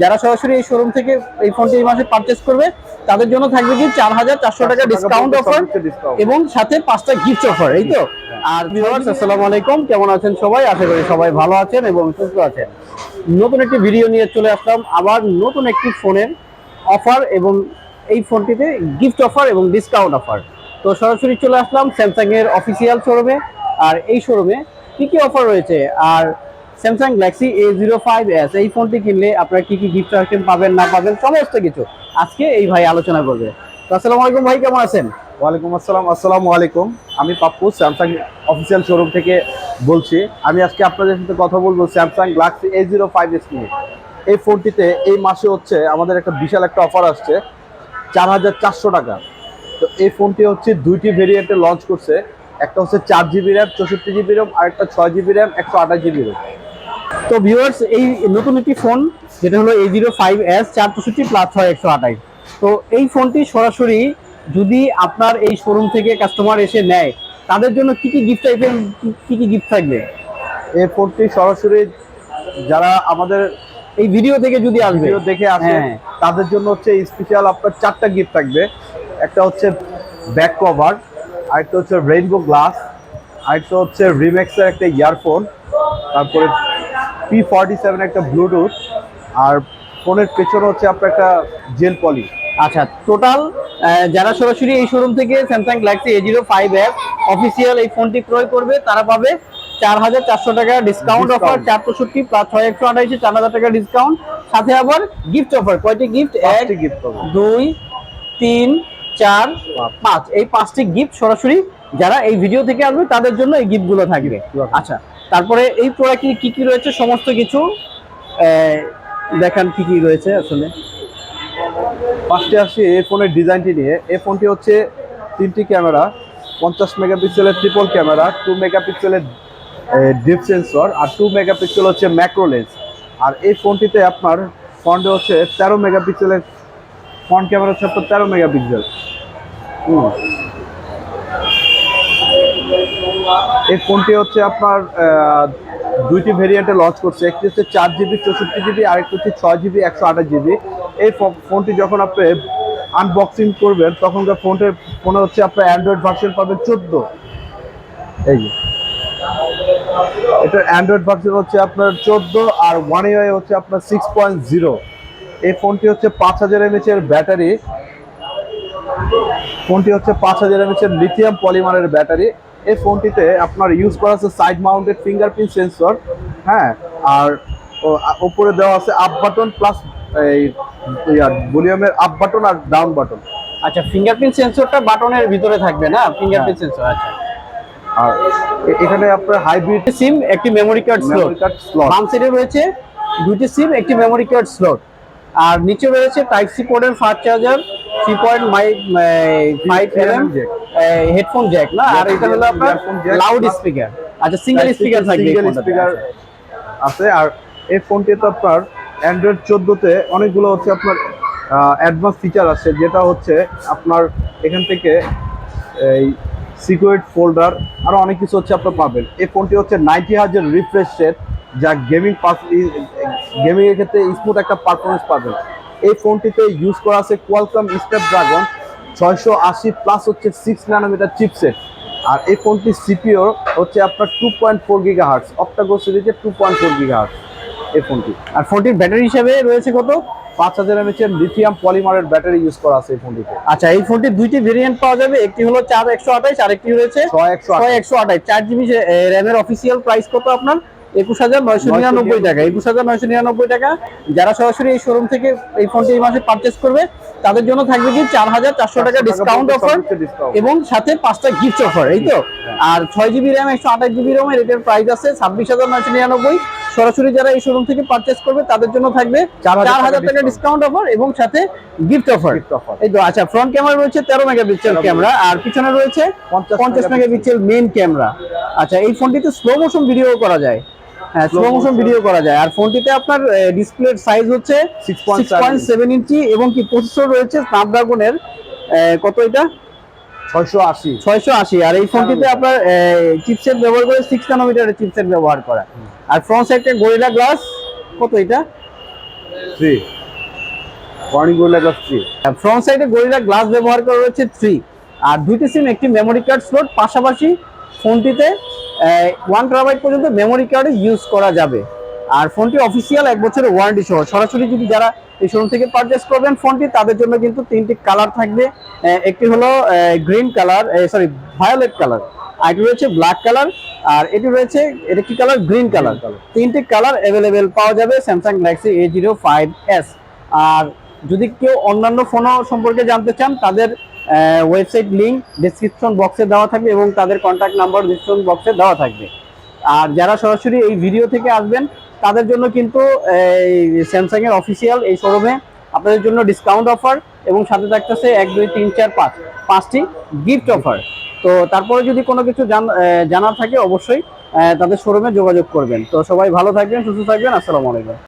যারা সরাসরি এই শোরুম থেকে এই ফোনটি এই মাসে পারচেস করবে তাদের জন্য থাকবে কি চার হাজার চারশো টাকা ডিসকাউন্ট অফার এবং সাথে পাঁচটা গিফট অফার এই তো? আর ভিউয়ার্স আসসালামু আলাইকুম কেমন আছেন সবাই? আশা করি সবাই ভালো আছেন এবং সুস্থ আছেন। নতুন একটি ভিডিও নিয়ে চলে আসলাম আবার নতুন একটি ফোনের অফার এবং এই ফোনটিতে গিফট অফার এবং ডিসকাউন্ট অফার তো সরাসরি চলে আসলাম স্যামসাং এর অফিসিয়াল শোরুমে আর এই শোরুমে কি কি অফার রয়েছে? আর Samsung Galaxy A zero five S এই ফোনটি কিনলে আপনারা কি কি গিফট আইটেম পাবেন, না পাবেন, সমস্ত কিছু আজকে এই ভাই আলোচনা করবে। তো আসসালামু আলাইকুম ভাই, কেমন আছেন? ওয়ালাইকুম আসসালাম, আসসালামু আলাইকুম। আমি পাপ্পু স্যামসাং অফিসিয়াল শোরুম থেকে বলছি। আমি আজকে আপনাদের সাথে কথা বলব Samsung Galaxy A zero five S নিয়ে। এই ফোনটিতে এই মাসে হচ্ছে আমাদের একটা বিশাল একটা অফার আসছে, চার হাজার চারশো টাকা। তো এই ফোনটি হচ্ছে দুইটি ভেরিয়েন্টে লঞ্চ করছে। একটা হচ্ছে চার জিবি র্যাম চৌষট্টি জিবি র্যাম আর একটা ছয় জিবি র্যাম একশো আঠাশ জিবি র্যাম তো ভিউয়ার্স এই নতুন একটি ফোন যেটা হলো এ জিরো ফাইভ এস চার পঁয়ষট্টি প্লাস ছয় একশো আঠাশ। তো এই ফোনটি সরাসরি যদি আপনার এই শোরুম থেকে কাস্টমার এসে নেয় তাদের জন্য কি কি গিফট আইটেম কি কি গিফট থাকবে? এই ফোনটি সরাসরি যারা আমাদের এই ভিডিও থেকে যদি আসবে। দেখে আসে হ্যাঁ। তাদের জন্য হচ্ছে স্পেশাল আপনার চারটা গিফট থাকবে। একটা হচ্ছে ব্যাক কভার আরেকটা হচ্ছে রেইনবো গ্লাস আরেকটা হচ্ছে রিমেক্সের একটা ইয়ারফোন তারপরে পি ফর্টি সেভেন একটা ব্লুটুথ আর ফোনের পেছনে হচ্ছে আপনার একটা জেল পলি আচ্ছা টোটাল যারা সরাসরি এই শোরুম থেকে Samsung Galaxy A zero five S official এই ফোনটি ক্রয় করবে তারা পাবে চার হাজার চারশো টাকা ডিসকাউন্ট অফার চার পঁয়ষট্টি প্লাস ছয় একশো আঠাইশে চার হাজার টাকা ডিসকাউন্ট সাথে আবার গিফট অফার কয়টি গিফট এক গিফট দুই তিন চার পাঁচ। এই পাঁচটি গিফট সরাসরি যারা এই ভিডিও থেকে আসবে তাদের জন্য এই গিফটগুলো থাকবে। আচ্ছা তারপরে এই প্রোডাক্টে কি কি রয়েছে? সমস্ত কিছু দেখান কি কি রয়েছে আসলে। ফার্স্টে আসি এই ফোনের ডিজাইনটি নিয়ে। এই ফোনটি হচ্ছে তিনটি ক্যামেরা, পঞ্চাশ মেগাপিক্সেলের ট্রিপল ক্যামেরা টু মেগাপিক্সেলের ডিপ সেন্সর আর টু মেগাপিক্সেল হচ্ছে ম্যাক্রো লেন্স আর এই ফোনটিতে আপনার ফ্রন্টে হচ্ছে তেরো মেগাপিক্সেলের ফ্রন্ট ক্যামেরা হচ্ছে আপনার তেরো মেগাপিক্সেল। হুম। এই ফোনটি হচ্ছে আপনার দুইটি ভেরিয়েন্টে লঞ্চ করছে। একটি হচ্ছে চার জিবি চৌষট্টি জিবি আর একটি হচ্ছে ছয় জিবি একশো আঠাশ জিবি এই ফোনটি যখন আপনি আনবক্সিং করবেন তখনকার ফোনটির ফোনে হচ্ছে আপনার অ্যান্ড্রয়েড ভার্সন পাবেন চোদ্দ। এই যে। এটার অ্যান্ড্রয়েড ভার্সন হচ্ছে আপনার চোদ্দ আর ওয়ান ইউআই হচ্ছে আপনার সিক্স পয়েন্ট জিরো এই ফোনটি হচ্ছে পাঁচ হাজার এমএচ এর ব্যাটারি। ফোনটি হচ্ছে পাঁচ হাজার এমএচ এর লিথিয়াম পলিমারের ব্যাটারি। এই ফোনটিতে আপনার ইউজ করা আছে সাইড মাউন্টেড ফিঙ্গারপ্রিন্ট সেন্সর হ্যাঁ? আর ও- আ- উপরে দেওয়া আছে আপ বাটন প্লাস এই ভলিউমের আপ বাটন আর ডাউন বাটন আচ্ছা ফিঙ্গারপ্রিন্ট সেন্সরটা বাটনের ভিতরে থাকবে না? ফিঙ্গারপ্রিন্ট সেন্সর আচ্ছা। আর এখানে আপনার হাইব্রিড সিম একটি memory card slot memory card slot বাম সাইডে রয়েছে দুটি সিম একটি মেমরি কার্ড স্লট আর নিচে রয়েছে টাইপ সি পোর্টের ফাস্ট চার্জার থ্রি পয়েন্ট মাইক ফাইভ এম। হেডফোন জ্যাক না? আর এটা হলো আপনার লাউড স্পিকার আচ্ছা সিঙ্গেল স্পিকার থাকবে সিঙ্গেল স্পিকার আচ্ছা। আছে। আর এই ফোনটি তো আপনার অ্যান্ড্রয়েড চোদ্দোতে অনেকগুলো হচ্ছে আপনার অ্যাডভান্স ফিচার আছে যেটা হচ্ছে আপনার এখান থেকে এই সিকিউরিট ফোল্ডার আরও অনেক কিছু হচ্ছে আপনার পাবেন। এই ফোনটি হচ্ছে নাইনটি হাজার রিফ্রেশ সেট যা গেমিং গেমিং এর ক্ষেত্রে স্মুথ একটা পারফরমেন্স পাবেন। এই ফোনটিতে ইউজ করা আছে কোয়ালকম স্ন্যাপড্রাগন ছয়শো আশি প্লাস হচ্ছে সিক্স ন্যানোমিটার চিপসেট আর এই ফোনটি সিপিও হচ্ছে আপনার two point four giga hertz অক্টাগো সিরিজের two point four giga hertz এই ফোনটি আর ফোনটির ব্যাটারি হিসেবে রয়েছে কত? পাঁচ হাজার এমএচ এর লিথিয়াম পলিমারের ব্যাটারি ইউজ করা আছে এই ফোনটিতে আচ্ছা এই ফোনটির দুইটি ভেরিয়েন্ট পাওয়া যাবে একটি হলো চার একশো আঠাইশ আর একটি রয়েছে ছয় একশো ছয় একশো আঠাইশ চার জিবি র্যামের অফিসিয়াল প্রাইস কত আপনার? একুশ হাজার নয়শো নিরানব্বই টাকা। একুশ হাজার নয়শো নিরানব্বই টাকা। যারা সরাসরি এই শোরুম থেকে এই ফোনটি এই মাসে পারচেস করবে তাদের জন্য থাকবে কি চার হাজার চারশো টাকা ডিসকাউন্ট অফার এবং সাথে পাঁচটা গিফট অফার এই তো? আর ছয় জিবি র্যাম একশো আঠাশ জিবি র্যামের এটার প্রাইস আছে ছাব্বিশ হাজার নয়শো নিরানব্বই। সরাসরি যারা এই শোরুম থেকে পারচেস করবে তাদের জন্য থাকবে চার হাজার টাকা ডিসকাউন্ট অফার এবং সাথে গিফট অফার এই তো আচ্ছা ফ্রন্ট ক্যামেরা রয়েছে তেরো মেগাপিক্সেল ক্যামেরা আর পিছনে রয়েছে পঞ্চাশ মেগাপিক্সেল মেইন ক্যামেরা আচ্ছা এই ফোনটিতে স্লো মোশন ভিডিও করা যায়। হ্যাঁ স্লো মোশন। ভিডিও করা যায়। আর ফোনটিতে আপনার ডিসপ্লের সাইজ হচ্ছে 6.7 সিক্স পয়েন্ট সেভেন ইঞ্চি এবং কি প্রসেসর রয়েছে স্ন্যাপড্রাগনের কত এটা? ছয়শো আশি। ছয়শো আশি। আর এই ফোনটিতে আপনার চিপসেট ব্যবহার করে সিক্স নানোমিটারের চিপসেট ব্যবহার করা। আর ফ্রন্ট সাইডে গরিলা গ্লাস কত এটা? Three warning Gorilla Glass three front সাইডে গরিলা গ্লাস ব্যবহার করা রয়েছে থ্রি আর দুইটি সিম একটি মেমোরি কার্ড স্লট পাশাপাশি ফোনটিতে ওয়ান টেরাবাইট পর্যন্ত মেমোরি কার্ড ইউজ করা যাবে। আর ফোনটি অফিসিয়াল এক বছরের ওয়ারেন্টি সহ। সরাসরি যদি যারা এই শোরুম থেকে পারচেস করবেন ফোনটি তাদের জন্য কিন্তু তিনটি কালার থাকবে। একটি হলো green colour sorry violet colour আর এটি রয়েছে ব্ল্যাক কালার আর এটি রয়েছে এটা কি কালার গ্রিন কালার তিনটি কালার অ্যাভেলেবেল পাওয়া যাবে Samsung Galaxy A zero five S আর যদি কেউ অন্যান্য ফোনও সম্পর্কে জানতে চান তাদের ওয়েবসাইট লিঙ্ক ডিসক্রিপশন বক্সে দেওয়া থাকবে এবং তাদের কন্ট্যাক্ট নাম্বার ডিসক্রিপশন বক্সে দেওয়া থাকবে। আর যারা সরাসরি এই ভিডিও থেকে আসবেন, তাদের জন্য কিন্তু এই স্যামসাংয়ের অফিসিয়াল এই শোরুমে আপনাদের জন্য ডিসকাউন্ট অফার এবং সাথে থাকতেছে এক, দুই, তিন, চার, পাঁচ, পাঁচটি গিফট অফার তো তারপরে যদি কোনো কিছু জান- জানার থাকে অবশ্যই তাদের শোরুমে যোগাযোগ করবেন। তো সবাই ভালো থাকবেন, সুস্থ থাকবেন, আসসালামু আলাইকুম।